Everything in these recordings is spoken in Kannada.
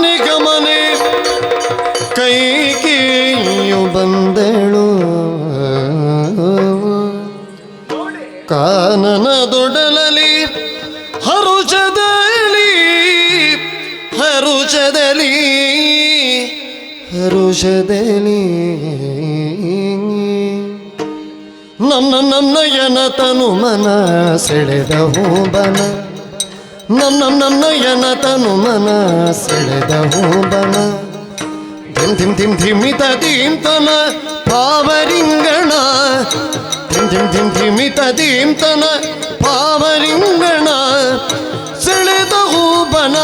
ನಿಗಮನೆ ಕೈಗೆಯು ಬಂದಳು. ಕಾನನದೊಡಲಲಿ ಹರುಷದಲ್ಲಿ ಹರುಷದಲ್ಲಿ ಹರುಷದಲ್ಲಿ. ನನ್ನ ನನ್ನಯನ ತನು ಮನ ಸೆಳೆದ ಹೂಬನ ನನ್ನ ನನ್ನಯನ ತನು ಮನ ಸೆಳೆದ ಹೂಬನ ಧಿಮ್ ಧಿಮ್ ಧಿಮ್ ಧಿಮಿತ ಧೀಮ್ತನ ಪಾವರಿಂಗಣ ಧಿಮ್ ಧಿಮ್ ಧಿಮ್ ಧಿಮಿತ ಧೀಮ್ತನ ಪಾವರಿಂಗಣ ಸೆಳೆದ ಹೂಬನ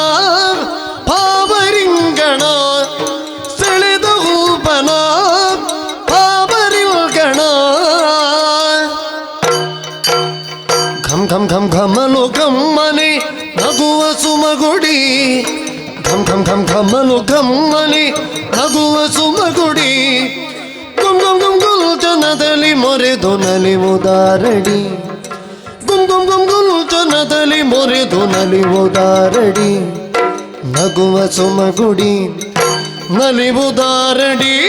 కమలు కమ్మని రఘువ సుమగుడి. కుంకుమ కుంకులు చనదలి మొరెదు నలి ఉదారడి. కుంకుమ కుంకులు చనదలి మొరెదు నలి ఉదారడి. నగువ సుమగుడి నలి ఉదారడి.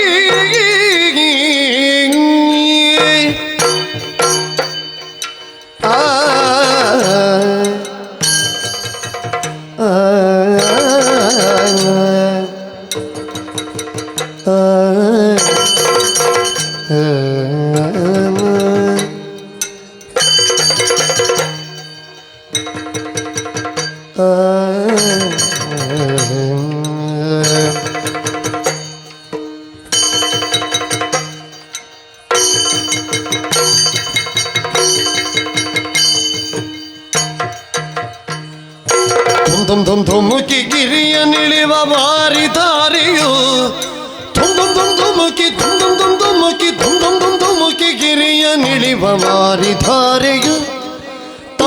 ಧುಮ್ ಧುಮ್ ಧುಮ್ ಧುಮುಕಿ ಗಿರಿಯ ನಿಳಿವ ಬಾರಿ ದಾರಿಯು ಧುಮ್ ಧುಮ್ ಧುಮ್ ಧುಮುಕಿ ಧುಮ್ ಧುಮ್ ಧುಮ್ ಧುಮುಕಿ ಧುಮ್ ಧುಮ್ ಧುಮ್ ಧುಮುಕಿ ಗಿರಿಯ ನಿಳಿವ ಬಾರಿ ಧಾರೆಯು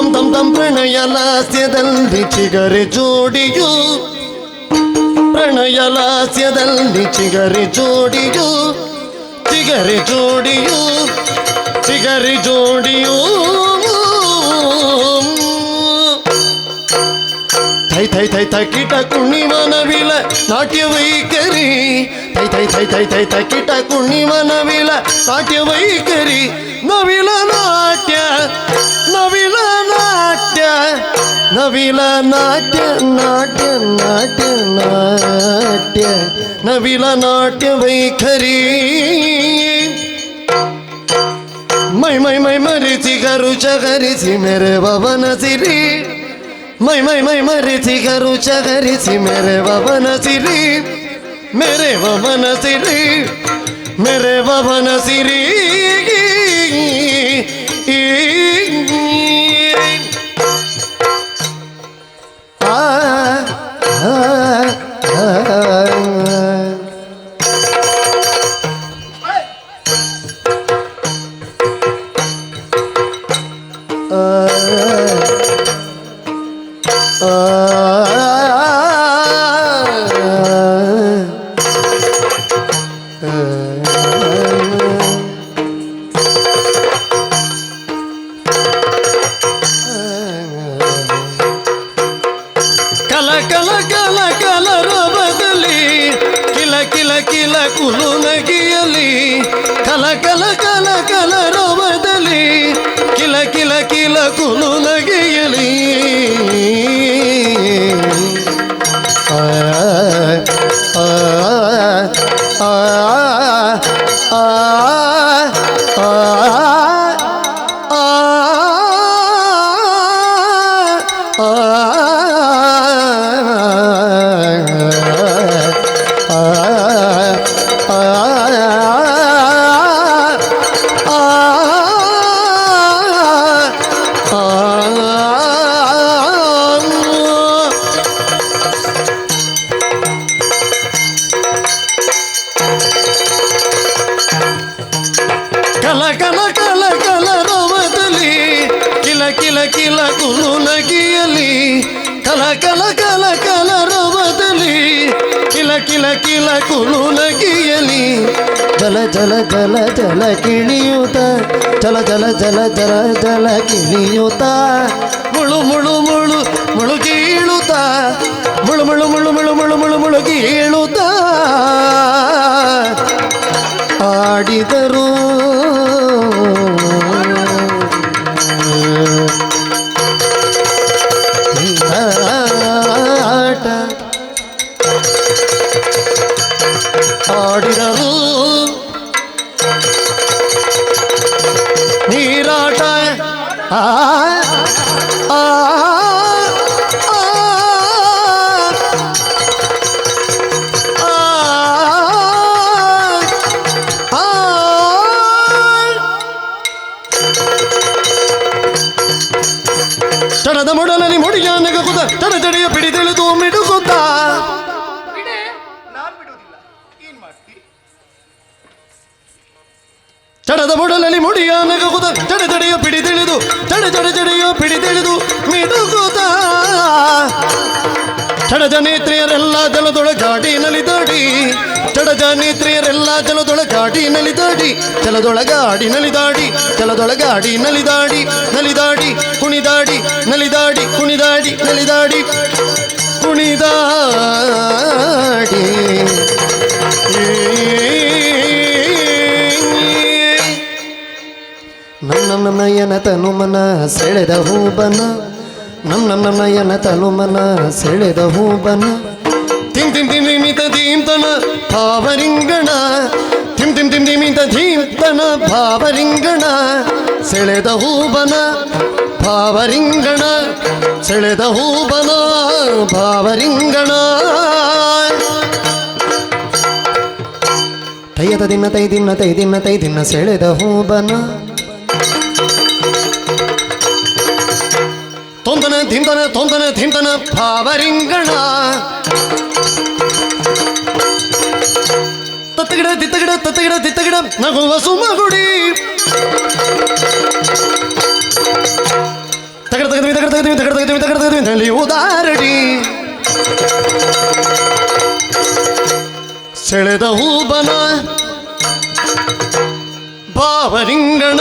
ತಮ್ ತಮ್ ತಮ್ ಪ್ರಣಯ ಲಾಸ್ಯದಲ್ಲಿ ಚಿಗರೆ ಜೋಡಿಯು ಪ್ರಣಯ ಲಾಸ್ಯದಲ್ಲಿ ಚಿಗರೆ ಜೋಡಿಯು ಚಿಗರೆ ಜೋಡಿಯು ಚಿಗರೆ ಜೋಡಿಯು ಥೈ ಥೈ ಥೈ ಥೈ ಕಿಟ ಕುಣಿವ ನವಿಲ ನಾಟ್ಯ ವೈಖರಿ Thi Thi Thi Thi Thi Thi ಕಿಟ ಕುಣಿವ ನವಿಲ ನಾಟ್ಯ ವೈಖರಿ ನವಿಲ नाट्य नवीला नाट्य नाट्य नाट्य नाट्य. नवीला नाट्य खरी. मै मै मै मरीची घरूच्या घरीची मेरे बाबा नसिरी मै मै मै मरीची घरूच्या घरीची मेरे बाबा नसिरी मेरे बाबा नसिरी मेरे बाबा नसिरी ಕಿಲ ಕಿಲ ಕಿಲ ಕುಲು ನಗಿಯಲಿ ಆ, ಕಿಲ ಕಿಲ ಕಿಲ ಕುಲು ನಗಿಯಲಿ ಕಲ ಕಲ ಕಲ ಕಲ ರವದಲ್ಲಿ ಕಿಲ ಕಿಲ ಕಿಲ ಕುಲು ನಗಿಯಲಿ ಜಲ ಜಲ ಜಲ ಜಲ ಕಿಳಿಯುತ್ತ ಜಲ ಜಲ ಜಲ ಜಲ ಜಲ ಕಿಳಿಯುತ್ತ ಮುಳು ಮುಳು ಮುಳು ಮುಳು ಕೀಳುತ್ತ ಮುಳು ಮುಳು ಮುಳುಗಿ ಏಳುತ್ತ ಆಡಿದರು ಆಡಿದರು ನೀರಾಟ ಆ ಆ, ಆ, ಆ, ಆ. ತಡದ ಮೊಡಲಲ್ಲಿ ಮುಡಿಯ ನಗಗುದ ತಡ ತಡೆಯ ಪಿಡಿದೆಳೆದು ಮಿಡುಗುತ್ತ ತಡದ ಬುಡಲಲ್ಲಿ ಮುಡಿಯ ನಗಗುದ ಪಿಡಿ ತಿಳಿದು ತಡೆ ತಡೆ ತಡೆಯೋ ಪಿಡಿ ತಿಳಿದು ಮಿದುಗುದ ತಡಜ ನೇತ್ರಿಯರೆಲ್ಲ ಜಲದೊಳಗಾಡಿ ನಲಿದಾಡಿ ತಡಜ ನೇತ್ರಿಯರೆಲ್ಲ ನಲಿ ನಲಿದಾಡಿ ಜಲದೊಳಗಾಡಿ ನಲಿದಾಡಿ ಜಲದೊಳಗಾಡಿ ನಲಿದಾಡಿ ನಲಿದಾಡಿ ಕುಣಿದಾಡಿ ನಲಿದಾಡಿ ಕುಣಿದಾಡಿ ನಲಿದಾಡಿ ಕುಣಿದಾಡಿ ನಯನ ತನು ಮನ ಸೆಳೆದ ಹೂಬನ ನಮ್ಮ ನಮ್ಮ ನಯನ ತನು ಮನ ಸೆಳೆದ ಹೂಬನ ತಿಂ ತಿಂ ತಿಂ ತಿಮಿತ ಧೀಮ್ತನ ಭಾವರಿಂಗಣ ತಿಂ ತಿಂ ತಿಂ ತಿಮಿತ ಧೀಮ್ತನ ಭಾವರಿಂಗಣ ಸೆಳೆದ ಹೂಬನ ಭಾವರಿಂಗಣ ಸೆಳೆದ ಹೂಬನ ಭಾವರಿಂಗಣ ತೈಯದ ದಿನ ತೈ ದಿನ ತೈ ದಿನ ತೈ ದಿನ ಸೆಳೆದ ಹೂಬನ ಧಿಂದನ ತೊಂದನ ಧಿಂದನ ಭಾವರಿಂಗಣ ತತ್ತಗಿಡ ತಿತ್ತಗಿಡ ತತ್ತಗಿಡ ತಿತ್ತಗಿಡ ನಗುವ ಸುಮಗುಡಿ ತಗಡ ತಗದ್ವಿ ತಗಡ ತಗದ್ವಿ ತಗಡ ತಗದ್ವಿ ತಗಡ ತಗದ್ವಿ ನಲ್ಲಿ ಉದಾರಡಿ ಸೆಳೆದ ಹೂಬನ ಭಾವರಿಂಗಣ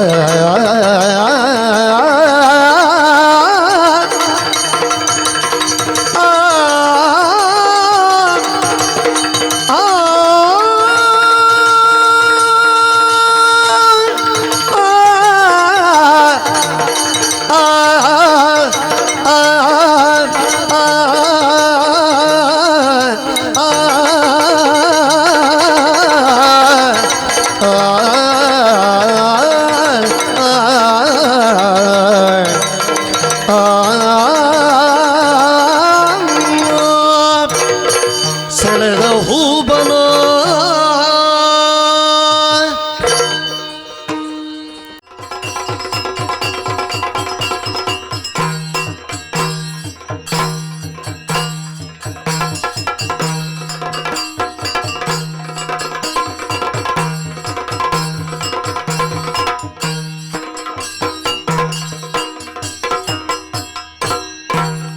Oh.